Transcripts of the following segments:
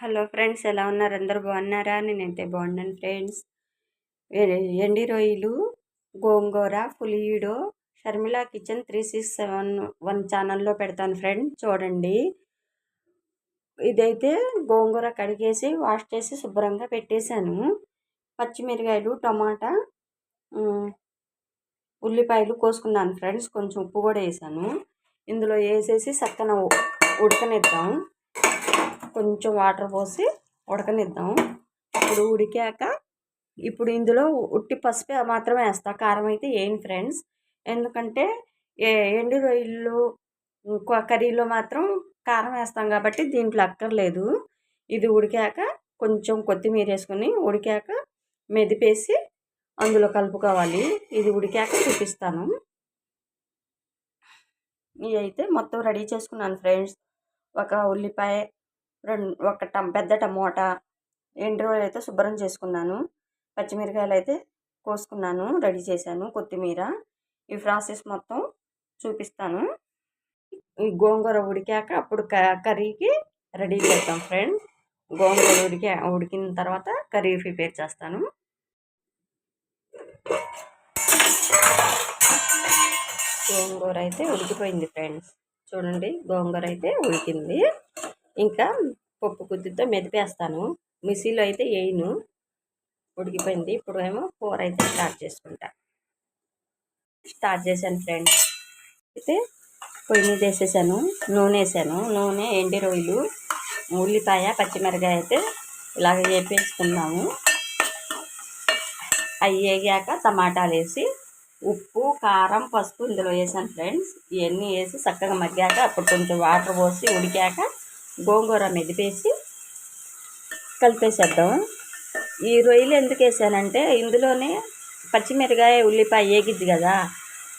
Hello friends ఎలా ఉన్నారు? అందరు బాగున్నారా? నేనైతే బాగున్నాను ఫ్రెండ్స్. ఎండి రొయ్యలు gongura పులియడో Sharmila kitchen three six seven one ఛానల్లో పెడతాను ఫ్రెండ్ చూడండి. ఇదైతే గోంగూర కడిగేసి వాష్ చేసి శుభ్రంగా పెట్టేశాను. పచ్చిమిరకాయలు టమాటా ఉల్లిపాయలు కోసుకున్నాను ఫ్రెండ్స్ కొంచెం ఉప్పు కూడా వేసాను. ఇందులో వేసేసి చక్కన ఉడకనిద్దాం. కొంచెం వాటర్ పోసి ఉడకనిద్దాం. ఇప్పుడు ఉడికాక ఇప్పుడు ఇందులో ఉట్టి పసుపు మాత్రమే వేస్తా. కారం అయితే ఏం ఫ్రెండ్స్. ఎందుకంటే ఏ- ఎండు రొయ్యలు కర్రీలో మాత్రం కారం వేస్తాం కాబట్టి దీంట్లో అక్కర్లేదు. ఇది ఉడికాక కొంచెం కొత్తిమీర వేసుకొని ఉడికాక మెదిపేసి అందులో కలుపుకోవాలి. ఇది ఉడికాక చూపిస్తాను. ఇవి అయితే మొత్తం రెడీ చేసుకున్నాను ఫ్రెండ్స్. ఒక ఉల్లిపాయ రెండు ఒక టం పెద్ద టమోటా ఎండు రోజులు అయితే శుభ్రం చేసుకున్నాను. పచ్చిమిరకాయలు అయితే కోసుకున్నాను రెడీ చేశాను కొత్తిమీర. ఈ ప్రాసెస్ మొత్తం చూపిస్తాను. ఈ గోంగూర ఉడికాక అప్పుడు క- కర్రీకి రెడీ చేస్తాం ఫ్రెండ్ గోంగూర ఉడికా ఉడికిన తర్వాత కర్రీ ప్రిపేర్ చేస్తాను. గోంగూర అయితే ఉడికిపోయింది ఫ్రెండ్స్. చూడండి గోంగూర అయితే ఉడికింది. ఇంకా పప్పు గుత్తితో మెదిపేస్తాను. మిక్సీలో అయితే వేయను. ఉడికిపోయింది. ఇప్పుడు ఏమో కూర అయితే స్టార్ట్ చేసుకుంటా. స్టార్ట్ చేశాను ఫ్రెండ్స్ అయితే పొయ్యి మీద వేసేసాను. నూనె వేసాను. నూనె ఎండి రొయ్యలు ఉల్లిపాయ పచ్చిమిరకాయ అయితే ఇలాగ వేపేసుకున్నాము. అవి వేగాక టమాటాలు వేసి ఉప్పు కారం పసుపు ఇందులో వేసాను ఫ్రెండ్స్ ఇవన్నీ వేసి చక్కగా మగ్గాక అప్పుడు కొంచెం వాటర్ పోసి ఉడికాక గోంగూర మెదిపేసి కలిపేసేద్దాం. ఈ రొయ్యలు ఎందుకు వేసానంటే ఇందులోనే పచ్చిమిరకాయ ఉల్లిపాయ ఏగిద్ది కదా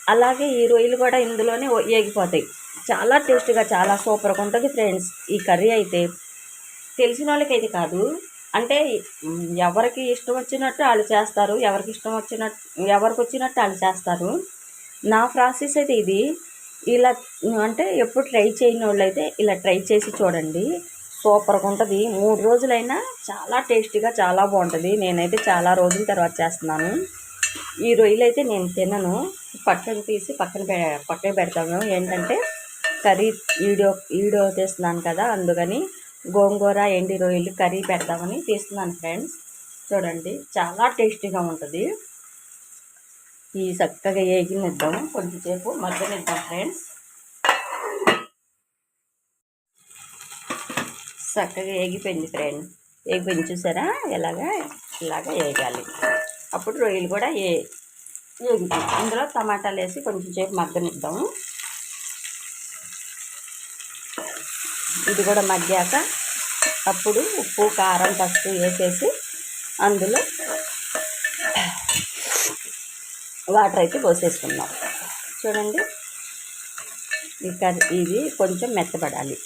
అలాగే ఈ రొయ్యలు కూడా ఇందులోనే వేగిపోతాయి ఏగిపోతాయి. చాలా టేస్ట్గా చాలా సూపర్గా ఉంటుంది ఫ్రెండ్స్ ఈ కర్రీ అయితే. తెలిసిన వాళ్ళకైతే కాదు. అంటే ఎవరికి ఇష్టం వచ్చినట్టు వాళ్ళు చేస్తారు ఎవరికి ఇష్టం వచ్చినట్టు ఎవరికి వచ్చినట్టు వాళ్ళు చేస్తారు. నా ప్రాసెస్ అయితే ఇది. ఇలా అంటే ఎప్పుడు ట్రై చేయని వాళ్ళు అయితే ఇలా ట్రై చేసి చూడండి. సూపర్గా ఉంటుంది. మూడు రోజులైనా చాలా టేస్టీగా చాలా బాగుంటుంది. నేనైతే చాలా రోజుల తర్వాత చేస్తున్నాను. ఈ రొయ్యలు అయితే నేను తినను. పక్కన తీసి పక్కన పక్కన పెడతాను. ఏంటంటే కర్రీ వీడియో వీడియో తీస్తున్నాను కదా అందుకని గోంగూర ఎండి రొయ్యలు కర్రీ పెడతామని తీస్తున్నాను ఫ్రెండ్స్. చూడండి చాలా టేస్టీగా ఉంటుంది. ఈ చక్కగా ఏగినిద్దాం. కొంచెంసేపు మగ్గనిద్దాం ఫ్రెండ్స్ చక్కగా ఏగిపోయింది ఫ్రెండ్ ఏగిపోయింది చూసారా? ఎలాగా? ఇలాగా వేగాలి అప్పుడు రొయ్యలు కూడా ఏ వేగుతాం అందులో టమాటాలు వేసి కొంచెం సేపు మగ్గనిద్దాము ఇది కూడా మగ్గాక అప్పుడు ఉప్పు కారం పసుపు వేసేసి అందులో వాటర్ అయితే పోసేసుకున్నాం చూడండి. ఈ కర్రీ ఇది కొంచెం మెత్తపడాలి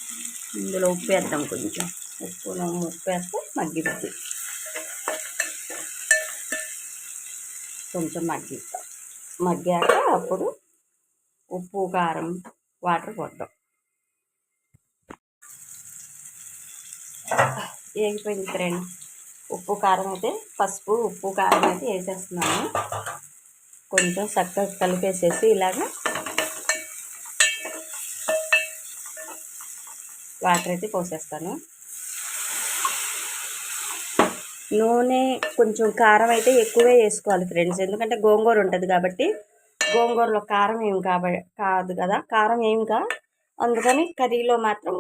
ఇందులో ఉప్పు వేద్దాం కొంచెం. ఉప్పు ఉప్పు వేస్తే మగ్గిపోద్ది. కొంచెం మగ్గిస్తాం. మగ్గాక అప్పుడు ఉప్పు కారం వాటర్ పోద్దాం. ఏగిపోయింది ఫ్రెండ్ ఉప్పు కారం అయితే పసుపు ఉప్పు కారం అయితే వేసేస్తున్నాము కొంచెం చక్కగా కలిపేసేసి ఇలాగా వాటర్ అయితే పోసేస్తాను. నూనె కొంచెం కారం అయితే ఎక్కువే వేసుకోవాలి ఫ్రెండ్స్ ఎందుకంటే గోంగూర ఉంటుంది కాబట్టి. గోంగూరలో కారం ఏం కాబ కాదు కదా కారం ఏం కా అందుకని కర్రీలో మాత్రం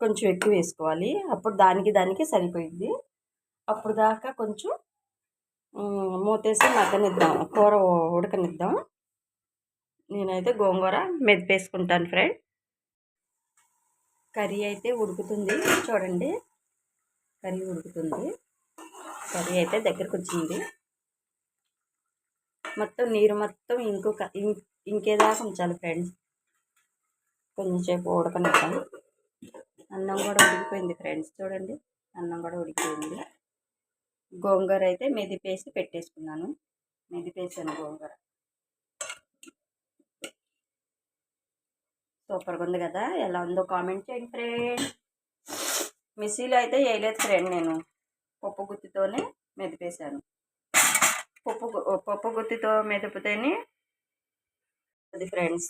కొంచెం ఎక్కువ వేసుకోవాలి. అప్పుడు దానికి దానికి సరిపోయింది అప్పుడు దాకా కొంచెం మూతేసి మగ్గనిద్దాం. కూర ఉడకనిద్దాం. నేనైతే గోంగూర మెదిపేసుకుంటాను ఫ్రెండ్. కర్రీ అయితే ఉడుకుతుంది. చూడండి. కర్రీ ఉడుకుతుంది. కర్రీ అయితే దగ్గరకు వచ్చింది. మొత్తం నీరు మొత్తం ఇంకొక ఇంకేదాకా ఉంచాలి ఫ్రెండ్స్. కొంచెంసేపు ఉడకనిద్దాం. అన్నం కూడా ఉడికిపోయింది ఫ్రెండ్స్. చూడండి. అన్నం కూడా ఉడికిపోయింది. గోంగూర అయితే మెదిపేసి పెట్టేసుకున్నాను. మెదిపేసాను గోంగూర. సూపర్గా ఉంది కదా? ఎలా ఉందో కామెంట్ చేయండి ఫ్రెండ్ మిక్సీలో అయితే వేయలేదు ఫ్రెండ్ నేను. పప్పు గుత్తితోనే మెదిపేశాను పప్పు పప్పు గుత్తితో మెదిపితేనే అది ఫ్రెండ్స్.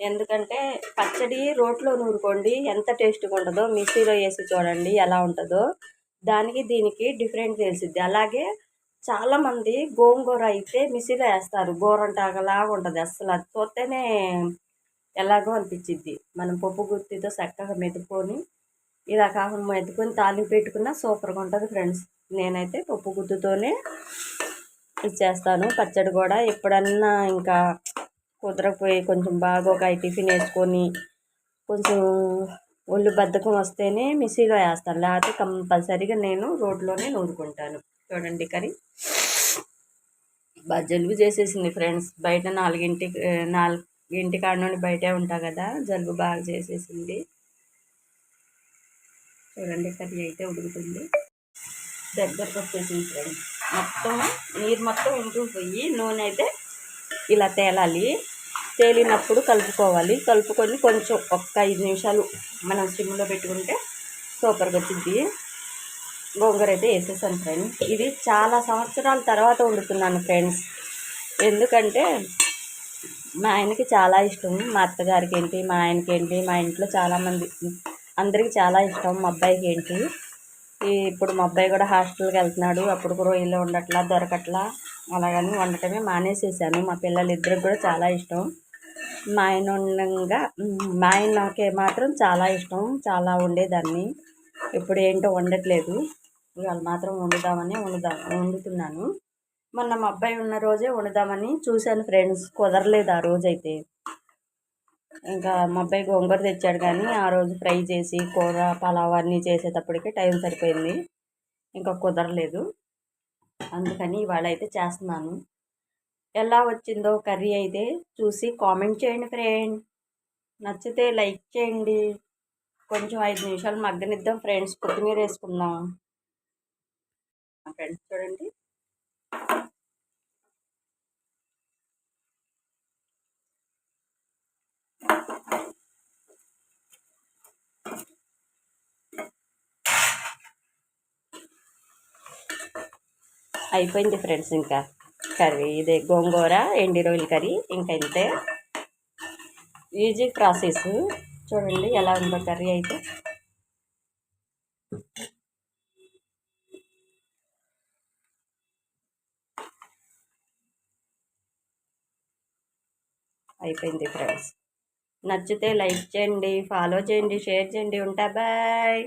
ఎందుకంటే పచ్చడి రోట్లో నూరుకోండి. ఎంత టేస్ట్గా ఉంటుందో మిక్సీలో వేసి చూడండి ఎలా ఉంటుందో. దానికి దీనికి డిఫరెంట్ తెలిసిద్ది. అలాగే చాలామంది గోంగూర అయితే మిసిలో వేస్తారు. గోరంటాగలాగా ఉంటుంది అస్సలు. అది చూస్తేనే ఎలాగో అనిపించిద్ది. మనం పప్పు గుత్తితో చక్కగా మెతుక్కొని ఇలా కాకుండా మెతుకొని తాలింపు పెట్టుకున్నా సూపర్గా ఉంటుంది ఫ్రెండ్స్. నేనైతే పప్పు గుత్తుతోనే ఇచ్చేస్తాను పచ్చడి కూడా ఎప్పుడన్నా ఇంకా కుదరకపోయి కొంచెం బాగా ఒక టిఫిన్ వేసుకొని కొంచెం ఒళ్ళు బద్ధకం వస్తేనే మిక్సీలో వేస్తాను. లేకపోతే కంపల్సరీగా నేను రోడ్లోనే నూరుకుంటాను. చూడండి కర్రీ. బాగా జలుబు చేసేసింది ఫ్రెండ్స్. బయట నాలుగింటి నాలుగింటి కాడ నుండి బయటే ఉంటా కదా. జలుబు బాగా చేసేసింది. చూడండి కర్రీ అయితే ఉడుకుతుంది. దగ్గరకు వచ్చేసింది ఫ్రెండ్స్. మొత్తం నీరు మొత్తం ఇంటికి పోయి నూనె అయితే ఇలా తేలాలి. తేలినప్పుడు కలుపుకోవాలి. కలుపుకొని కొంచెం ఒక్క ఐదు నిమిషాలు మనం సిమ్లో పెట్టుకుంటే సూపర్గా వచ్చింది గోంగూర అయితే వేసేసాను ఫ్రెండ్స్ ఇది చాలా సంవత్సరాల తర్వాత వండుతున్నాను ఫ్రెండ్స్ ఎందుకంటే మా ఆయనకి చాలా ఇష్టం. మా అత్తగారికి ఏంటి మా ఆయనకి ఏంటి మా ఇంట్లో చాలామంది అందరికీ చాలా ఇష్టం. మా అబ్బాయికి ఏంటి ఇప్పుడు మా అబ్బాయి కూడా హాస్టల్కి వెళ్తున్నాడు. అప్పుడు రొయ్యలు ఉండట్లా దొరకట్లా. అలాగని వండటమే మానేసేసాను. మా పిల్లలు ఇద్దరికి కూడా చాలా ఇష్టం. మా ఆయన ఉండగా మా ఆయన నాకే మాత్రం చాలా ఇష్టం చాలా వండేదాన్ని ఇప్పుడు ఏంటో వండట్లేదు. ఇవాళ మాత్రం వండుదామని వండుదా వండుతున్నాను. మొన్న మా అబ్బాయి ఉన్న రోజే వండుదామని చూశాను ఫ్రెండ్స్ కుదరలేదు ఆ రోజైతే. ఇంకా మా అబ్బాయి గోంగూర తెచ్చాడు కానీ ఆ రోజు ఫ్రై చేసి కూర పలావ్ అన్నీ చేసేటప్పటికే టైం సరిపోయింది. ఇంకా కుదరలేదు. అందుకని ఇవాళ అయితే చేస్తున్నాను. ఎలా వచ్చిందో కర్రీ అయితే చూసి కామెంట్ చేయండి ఫ్రెండ్. నచ్చితే లైక్ చేయండి. కొంచెం ఐదు నిమిషాలు మగ్గనిద్దాం ఫ్రెండ్స్. కొత్తిమీర వేసుకుందాం. ఫ్రెండ్స్ చూడండి. అయిపోయింది ఫ్రెండ్స్ ఇంకా. కర్రీ ఇదే గోంగూర ఎండి రొయ్యల కర్రీ ఇంకా ఇంతే ఈజీ ప్రాసెస్. చూడండి ఎలా ఉందో కర్రీ అయితే. అయిపోయింది ఫ్రెండ్స్. నచ్చితే లైక్ చేయండి ఫాలో చేయండి షేర్ చేయండి. ఉంటా బాయ్.